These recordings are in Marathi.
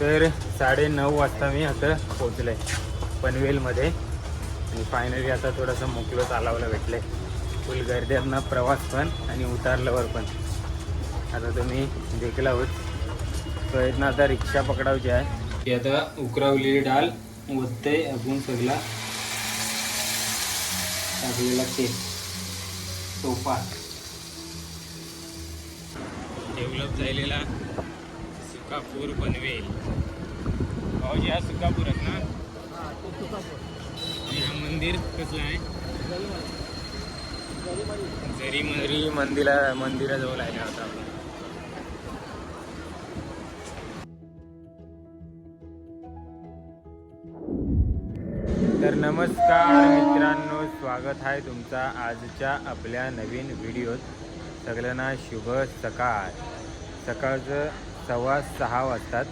तर साडे नऊ वाजता मी आता आहे पनवेलमध्ये. आणि फायनली आता थोडंसं मोकळं चालावलं आहे फुल गर्दीतनं प्रवास पण आणि उतारल्यावर पण. आता तुम्ही देखला होत तो इथनं आता रिक्षा पकडावची आहे. ती आता उकरावलेली डाल ओतते आपण सगळा. टाकलेला तेल. सोफा डेव्हलप झालेला सुकापूर पनवेल भाऊजी हा सुकापूरच ना? आणि हा मंदिर कसलं आहे? जरी मरी मंदिरा मंदिराजवळ आहे आता. आपण तर नमस्कार मित्रांनो स्वागत आहे तुमचा आजच्या आपल्या नवीन व्हिडिओत. सगळ्यांना शुभ सकाळ. सकाळचं सव्वा सहा वाजतात.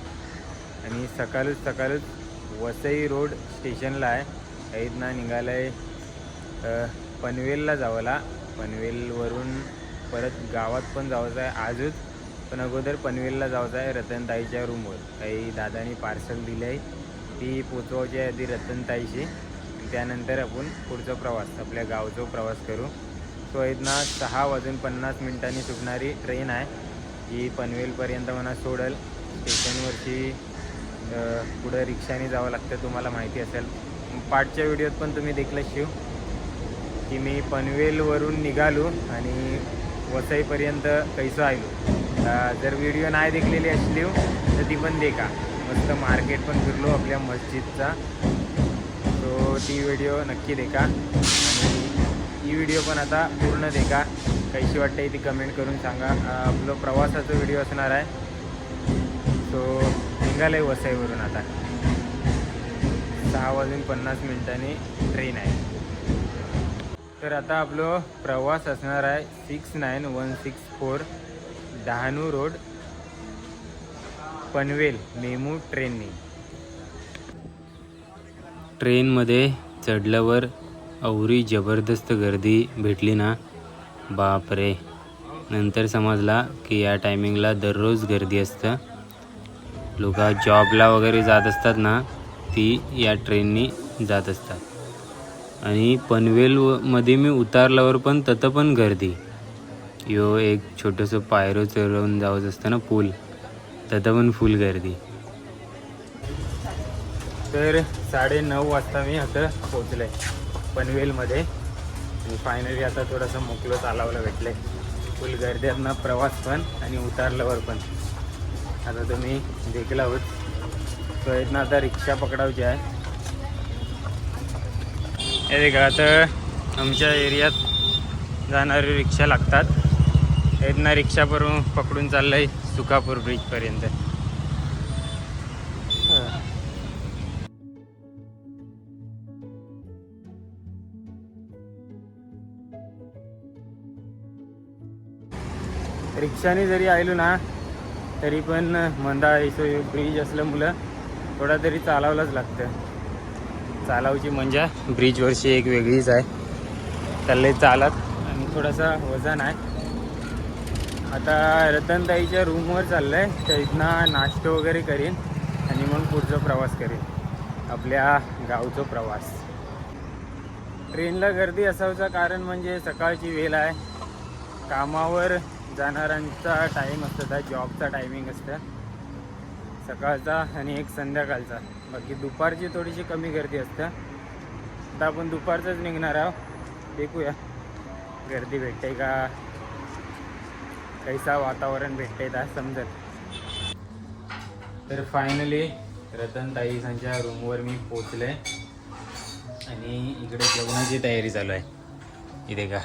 आणि सकाळच सकाळच वसई रोड स्टेशनला आहे. इथनं निघालं आहे पनवेलला जावंला. पनवेलवरून परत गावात पण जायचं आहे आजच. पण अगोदर पनवेलला जायचं आहे रतनताईच्या रूमवर. काही दादानी पार्सल दिलं आहे ती पोचवायची आधी रतनताईशी. त्यानंतर आपण पुढचा प्रवास आपल्या गावचा प्रवास करू. सो इथनं सहा वाजून पन्नास मिनिटांनी सुटणारी ट्रेन आहे. जी पनवेलपर्यंत मला सोडल स्टेशनवरची पुढं रिक्षाने जावं लागतं तुम्हाला माहिती असेल. पाठच्या व्हिडिओत पण तुम्ही देखलं शिव की मी पनवेलवरून निघालो आणि वसईपर्यंत कैसं आलो. जर व्हिडिओ नाही देखलेली असली तर ती पण देखा. मस्त मार्केट पण फिरलो आपल्या मस्जिदचा. सो ती व्हिडिओ नक्की देखा. आणि ही व्हिडिओ पण आता पूर्ण देखा. कशी वाटते ती कमेंट करून सांगा. आपलं प्रवासाचा व्हिडिओ असणार आहे. सो निघालं आहे वसईवरून आता. सहा वाजून पन्नास मिनिटांनी ट्रेन आहे. तर आता आपलं प्रवास असणार आहे six nine one six four Dahanu road Panvel MEMU ट्रेनने ट्रेनमध्ये चढल्यावर अवरी जबरदस्त गर्दी भेटली ना? बापरे. नंतर समजला की या टायमिंगला दररोज गर्दी असतं. लोक जॉबला वगैरे जात असतात ना ती या ट्रेननी जात असतात. आणि पनवेलमध्ये मी उतारल्यावर पण ततं पण गर्दी. यो एक छोटंसं पायरो चढवून जावंच असतं ना पूल. तथं पण फुल गर्दी. तर साडे नऊ वाजता मी आता आहे पनवेलमध्ये. फायनली आता थोडंसं मोकळं चालावलं भेटले फुल गर्दीतनं प्रवास पण आणि उतारल्यावर पण. आता तुम्ही देखला होत प्रयत्न इथनं आता रिक्षा पकडावची आहे. हे देखा आता आमच्या एरियात जाणारी रिक्षा लागतात. इथनं रिक्षा पकडून पकडून चाललंय सुखापूर ब्रिजपर्यंत रिक्षाने जरी आलो ना तरी पण मंदा येतो ब्रिज असल्यामुळं थोडा तरी चालावलाच लागतं. चालावची म्हणजे ब्रिजवरची एक वेगळीच आहे. चालले चालत आणि थोडासा वजन आहे. आता रतनताईच्या रूमवर चाललं आहे तर इथनं नाश्ता वगैरे करीन आणि मग पुढचा प्रवास करीन. आपल्या गावचा प्रवास. ट्रेनला गर्दी असावचं कारण म्हणजे सकाळची वेळ आहे. कामावर जाणाऱ्यांचा टाईम असतो त्या जॉबचा टायमिंग असतं. सकाळचा आणि एक संध्याकाळचा. बाकी दुपारची थोडीशी कमी गर्दी असतं. आता आपण दुपारचंच निघणार आहोत. देखूया गर्दी भेटते का? कैसा वातावरण भेटते का? समजत तर फायनली रतनताई यांच्या रूमवर मी पोचले आणि इकडे जेवणाची तयारी चालू आहे. इथे का?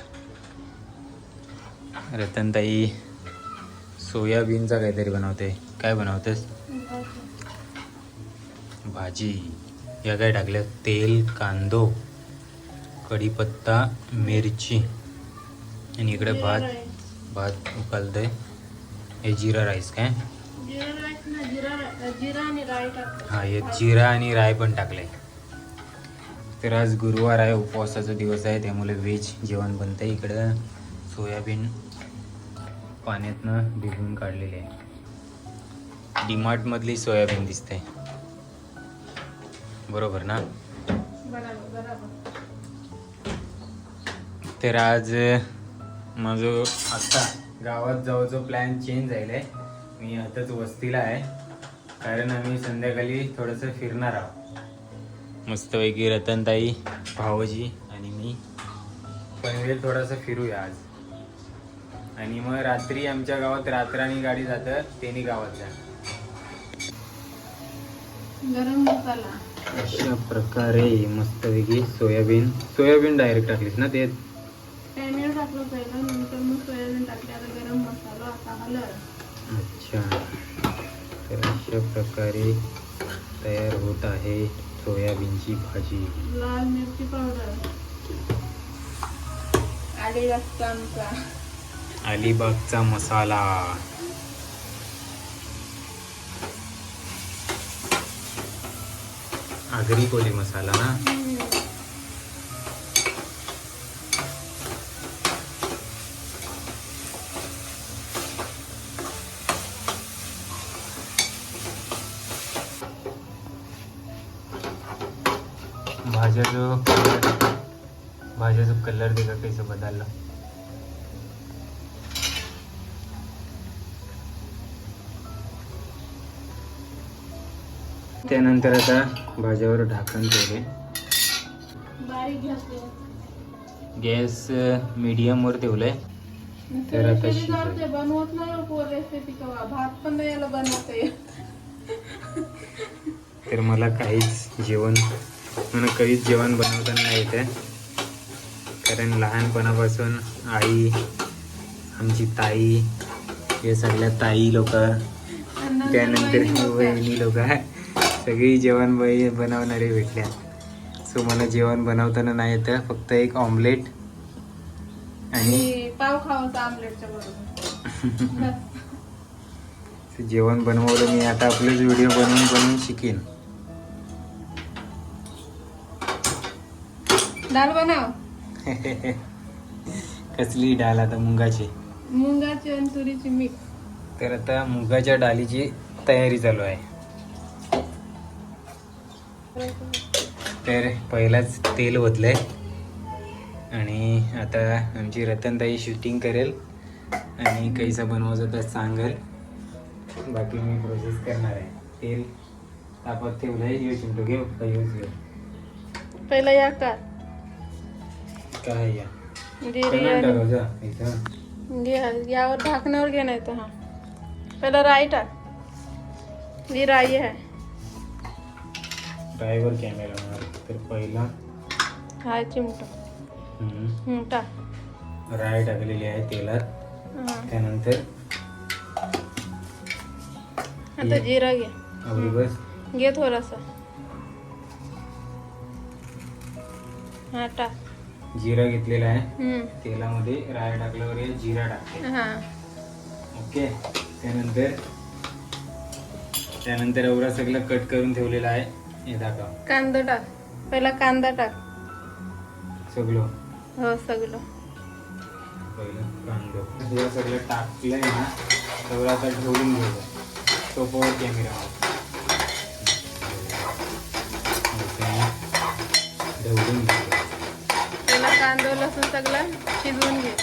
रतनताई सोयाबीनचा काहीतरी बनवते. काय बनवतेस? भाजी. या काय टाकल्या तेल कांदो कढीपत्ता मिरची. आणि इकडे भात. भात उकलतंय. हे जिरा राईस काय? हा हे जिरा आणि राय पण टाकले तर आज गुरुवार आहे उपवासाचा दिवस आहे त्यामुळे व्हेज जेवण बनतंय इकडं. सोयाबीन पाण्यातनं भिजवून काढलेले आहे. डीमार्ट मधली सोयाबीन दिसते बरोबर ना? तर आज माझं आता गावात जाऊचं प्लॅन चेंज झालेला आहे. मी आताच वस्तीला आहे. कारण आम्ही संध्याकाळी थोडंसं फिरणार आहोत. मस्तपैकी रतनताई भावजी आणि मी. पनवेल थोडंसं फिरूया आज. आणि मग रात्री आमच्या गावात रात्रानी गाडी जातं त्यांनी गावात जा गरम मसाला. अशा प्रकारे मस्तपैकी सोयाबीन सोयाबीन डायरेक्ट टाकलीस ना ते टॅमॅटो टाकलं पहिलं नंतर मग सोयाबीन टाकले आता गरम मसाला आता हलर अच्छा. तर अशा प्रकारे तयार होत आहे सोयाबीनची भाजी. लाल मिरची पावडर. आले जास्त आमचा. अलिबागचा मसाला. आगरी कोली मसाला ना? भाज्या जो भाज्या जो कलर देखा कैसा बदलला? त्यानंतर आता भाज्यावर ढाकण ठेवले. गॅस मीडियमवर ठेवलाय. तर आता हो तर मला काहीच जेवण मला कधीच जेवण बनवताना नाही येतं कारण लहानपणापासून आई आमची ताई हे सगळ्या ताई लोक त्यानंतर वहिनी लोक. सगळी जेवण बाई बनवणारे भेटल्या. सो मला जेवण बनवताना नाही येतं फक्त एक ऑमलेट आणि पाव बरोबर. जेवण बनवलं मी आता आपलेच व्हिडिओ बनवून बनवून शिकेन. डाळ बनव. कसली डाळ आता मुगाची? मुंगाची आणि तुरीची मिक्स तर आता मुगाच्या डाळीची तयारी चालू आहे. तर पहिलाच तेल ओतलंय. आणि आता आमची रतनताई शूटिंग करेल. आणि कैसा बनवायचं तर सांगेल. बाकी मी प्रोसेस करणार आहे. तेल तापत ठेवलंय येऊ चिमटो घेऊ का यूज घेऊ? पहिला या का? काय या? घे- यावर ढाकण्यावर घे नाही तर हा. पहिला राई टाक. ही राई आहे. ड्रायव्हर कॅमेरा मार. तर पहिला हा चिमट. हम्म, टाक राय टाकलेली आहे तेलात. हा. त्यानंतर आता जिरा घे. आपली बस. घे थोडासा. हा टाक. जिरा घेतलेला आहे. हम्म. तेलामध्ये राय टाकल्यावर हे जिरा टाकते. हा. ओके. त्यानंतर त्यानंतर एवढा सगळं कट करून ठेवलेला आहे. हे कांदा टाक. पहिला कांदा टाक. सगळं. हो सगळं. पहिलं कांदो. सगळं टाकलंय ना सगळं आता ढवळून घ्यायचं सोपवर कॅमेरा ढवळून घ्यायचं पहिला कांदा लसूण सगळं शिजवून घे.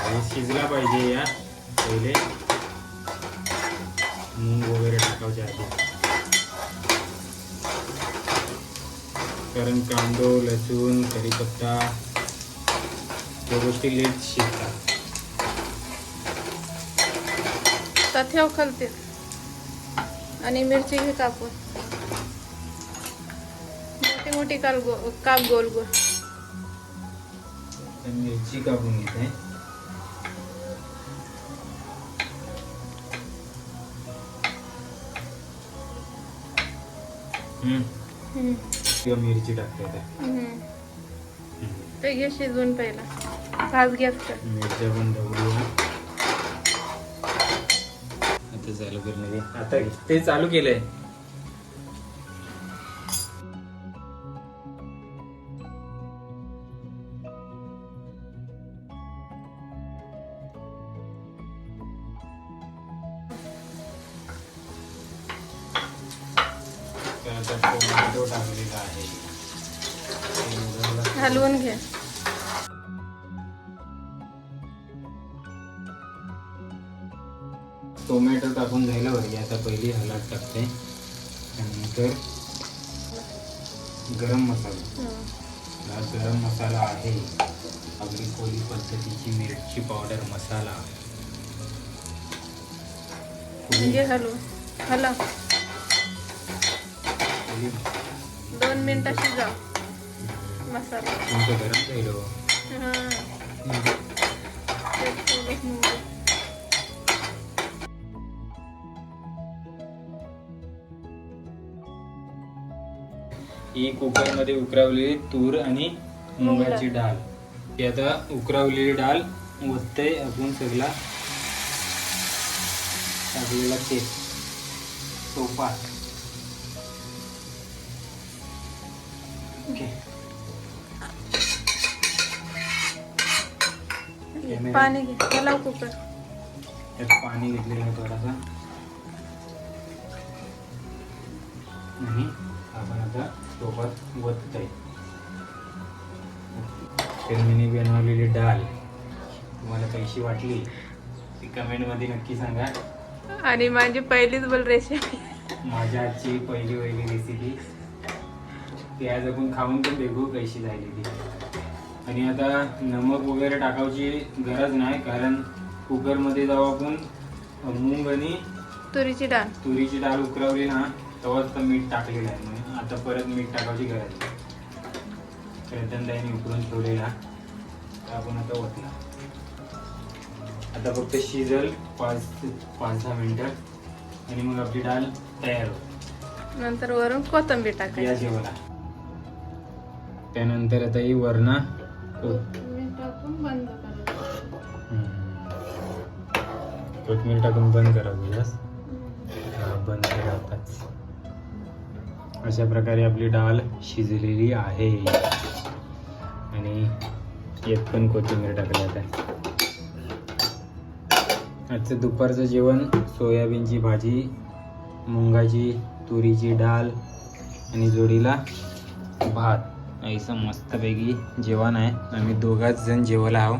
हे शिजला पाहिजे या पहिले. मूग वगैरे टाकायच्या आधी. कारण कांदो लसूण कढीपत्ता या गोष्टी लेट शिजतात तर ठेव खालते आणि मिरची घे कापून. मोठी मोठी काल गो काप गोल गोल. मिरची कापून घेते. हम्म. किंवा मिरची टाकते हम्म. ते घे शिजवून पहिला. भाज गॅस कर. मिरच्या पण ढवळूया आता चालू करणार. आता ते चालू केलंय. टोमॅटो टाकून झालं वरती आता पहिली हळद टाकते. त्यानंतर गरम मसाला. हं. गरम मसाला आहे. आपली कोली पद्धतीची मिरची पावडर मसाला. हलवून हलव. कोली दोन मिनिटं शिजाव मसाला. गरम झालं हां कुकरमध्ये उकरावलेली तूर आणि मुगाची डाळ. ही आता उकरावलेली डाळ ओतते आपण सगळा टाकलेला तेल. ओके. कॅमेरा. पाणी कुकर. त्यात पाणी घेतलेलं थोडासा. आणि आपण आता सोबत वतत आहे तर मी बनवलेली डाळ. तुम्हाला कशी वाटली? ती कमेंटमध्ये नक्की सांगा. आणि माझी पहिलीच बोल रेसिपी माझ्या आजची पहिली पहिली रेसिपी ती आज आपण खाऊन पण बघू कशी झाली ती. आणि आता नमक वगैरे टाकायची गरज नाही कारण कुकरमध्ये जेव्हा आपण मूग आणि तुरीची डाळ. तुरीची डाळ उकरवली ना तेव्हाच तर मीठ टाकलेलं आहे. म्हणून आता परत मीठ टाकायची गरज नाही. उकरून ठेवलेला आपण आता ओतला. आता फक्त शिजल पाच पाच दहा मिनटं आणि मग आपली डाळ तयार होते नंतर वरून कोथिंबीर या टाकायची जेवला त्यानंतर आता ही वरणा टाकून बंद कोथमीर टाकून बंद करा बंद करा अशा प्रकारे आपली डाळ शिजलेली आहे. आणि येत पण कोथिंबीर टाकली आता. आजचं दुपारचं जेवण सोयाबीनची भाजी मुंगाची तुरीची डाळ आणि जोडीला भात. ऐसं मस्तपैकी जेवण आहे. आम्ही दोघाच जण जेवायला आहो.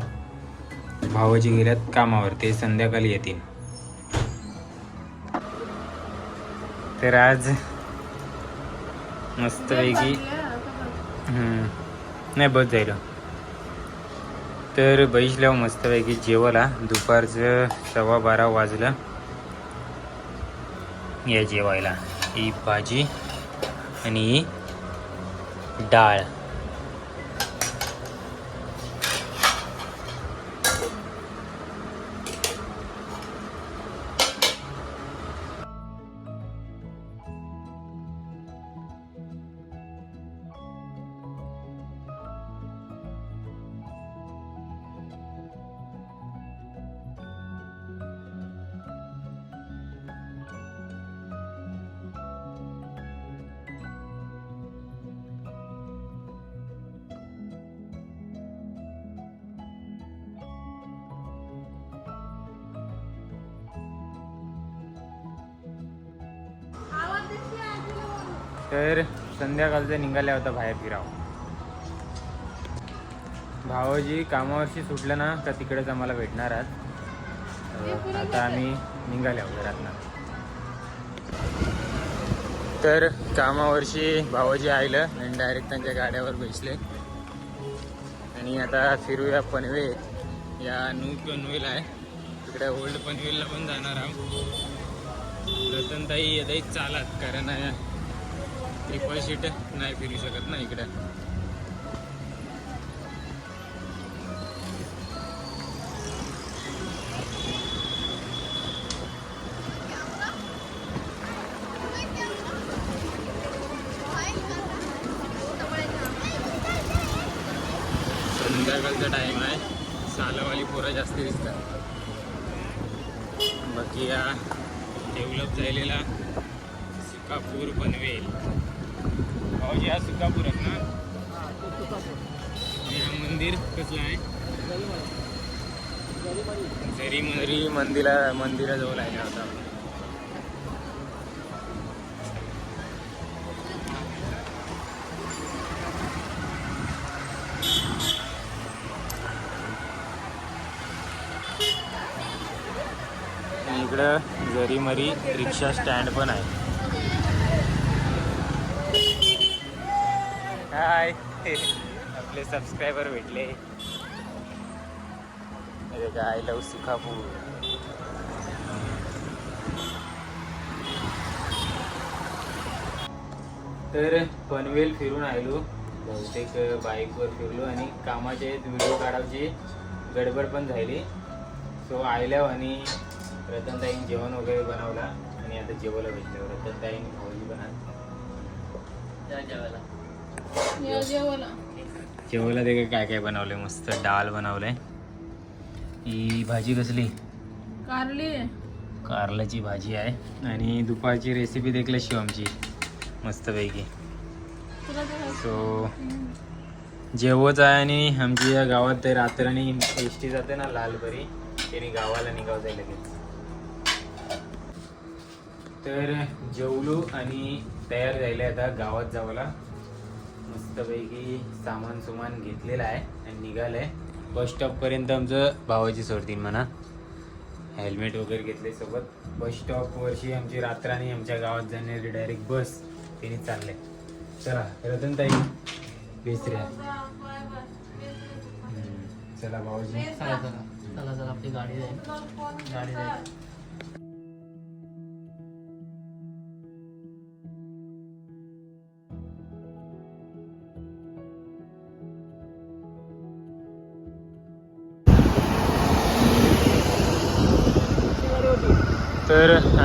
भावाजी गेल्यात कामावर. ते संध्याकाळी येतील. तर आज मस्तपैकी. हम्म. नाही बस जाईल तर बैसल्यावर मस्तपैकी जेवायला. दुपारचं सव्वा बारा वाजलं. या जेवायला. ही भाजी आणि डाळ. तर संध्याकाळचं निघाल्या होता बाहेर फिराव. भावाजी कामावरशी सुटलं ना का तिकडेच आम्हाला भेटणार आज. आता आम्ही निघाल्या घरातनं. तर कामावरशी भावाजी आलं आणि डायरेक्ट त्यांच्या गाड्यावर बसले. आणि आता फिरूया पनवे या न्यू पनवेल आहे. तिकडे ओल्ड पनवेलला पण जाणार आहोत. रतनताई येताही चालत कारण ट्रिपल सीट नाही फिरू शकत ना इकडे. झेरीमंदिरी मंदिरा मंदिराजवळ आहे आता. इकडं जरीमरी रिक्षा स्टँड पण आहे. हाय आपले सबस्क्रायबर भेटले. अरे काय लव सुखापूर तर पनवेल फिरून आलो. बहुतेक बाईकवर फिरलो आणि कामाचे व्हिडिओ काढायची गडबड पण झाली. सो आयल्या आणि रतनताईन जेवण वगैरे बनवला आणि आता जेवायला भेटलं. रतनताईन आज या जेवायला. जेवायला. ते काय काय बनवले मस्त डाळ बनवलंय. ही भाजी कसली? कारली कारल्याची भाजी आहे. आणि दुपारची रेसिपी देखील शिवमची मस्तपैकी. तुला ते खायचं? सो जेवच आहे आणि आमची या गावात ते रात्रानी एस टी जाते ना लालपरी त्याने गावाला निघावत आहे लगेच. तर जेवलो आणि तयार झाले आता गावात जावला मस्तपैकी सामान सुमान घेतलेलं आहे आणि निघालंय. बस स्टॉपपर्यंत आमचं भावाची सोडतील म्हणा. हेल्मेट वगैरे घेतले सोबत. बस स्टॉपवरशी आमची रात्राने आमच्या गावात जाणारी डायरेक्ट बस तिने चालले. चला रतनताई बेसऱ्या चला भावाजी. चला चला. चला चला आपली गाडी जाईल गाडी जाईल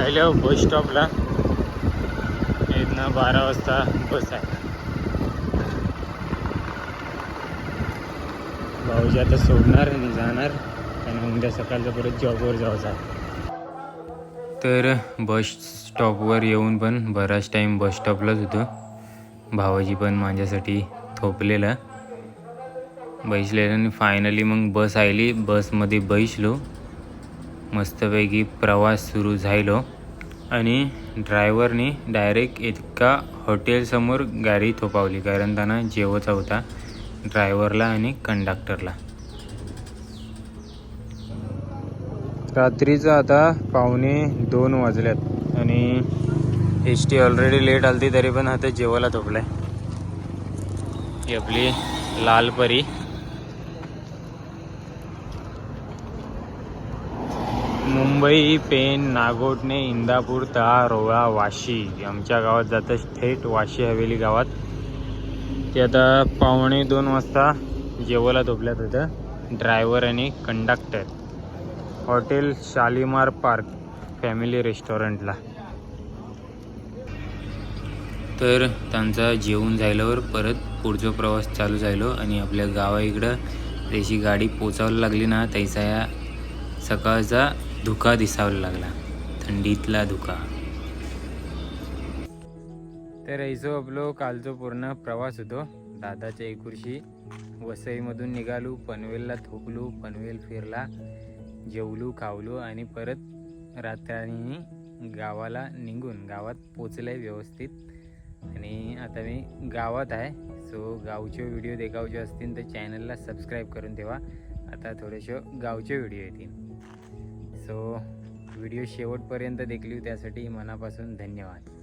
तर बस स्टॉपला. इथनं बारा वाजता बस आहे. भाऊजी आता सोडणार आणि जाणार. आणि उद्या सकाळचं परत जॉबवर जायचं आहे. तर बस स्टॉपवर येऊन पण बराच टाईम बस स्टॉपलाच होतो. भावाजी पण माझ्यासाठी थोपलेलं. बैसलेलं आणि फायनली मग बस आली बसमध्ये बैसलो. मस्तपैकी प्रवास सुरू झालो. आणि ड्रायव्हरने डायरेक्ट एका हॉटेलसमोर गाडी थोपावली. कारण त्यांना जेवायचा होता ड्रायव्हरला आणि कंडक्टरला रात्रीचं आता पावणे दोन वाजल्यात. आणि एस टी ऑलरेडी लेट आलती तरी पण आता जेवायला थोपलाय. ही आपली लालपरी मुंबई पेन नागोटणे इंदापूर तळा रोळा वाशी आमच्या गावात जातं थेट वाशी हवेली गावात. ते आता पावणे दोन वाजता जेवायला झोपल्यात होतं ड्रायव्हर आणि conductor. Hotel Shalimar park family रेस्टॉरंटला. तर त्यांचा जेवण झाल्यावर परत पुढचा प्रवास चालू झालो आणि आपल्या गावा इकडं गाडी पोचावला लागली ना त्याचा या सकाळचा धुका दिसायला लागला. थंडीतला धुका. तर ऐसो आपलो कालचो पूर्ण प्रवास होतो. दादाच्या एकुरशी वसईमधून निघालो पनवेलला थोकलो पनवेल फिरला जेवलो खावलो आणि परत रात्री गावाला निघून गावात पोचलंय व्यवस्थित. आणि आता मी गावात आहे सो गावचे व्हिडिओ देखावचे असतील तर चॅनलला सबस्क्राईब करून ठेवा. आता थोडेसे गावचे व्हिडिओ येतील. सो व्हिडिओ शेवटपर्यंत देखली त्यासाठी मनापासून धन्यवाद.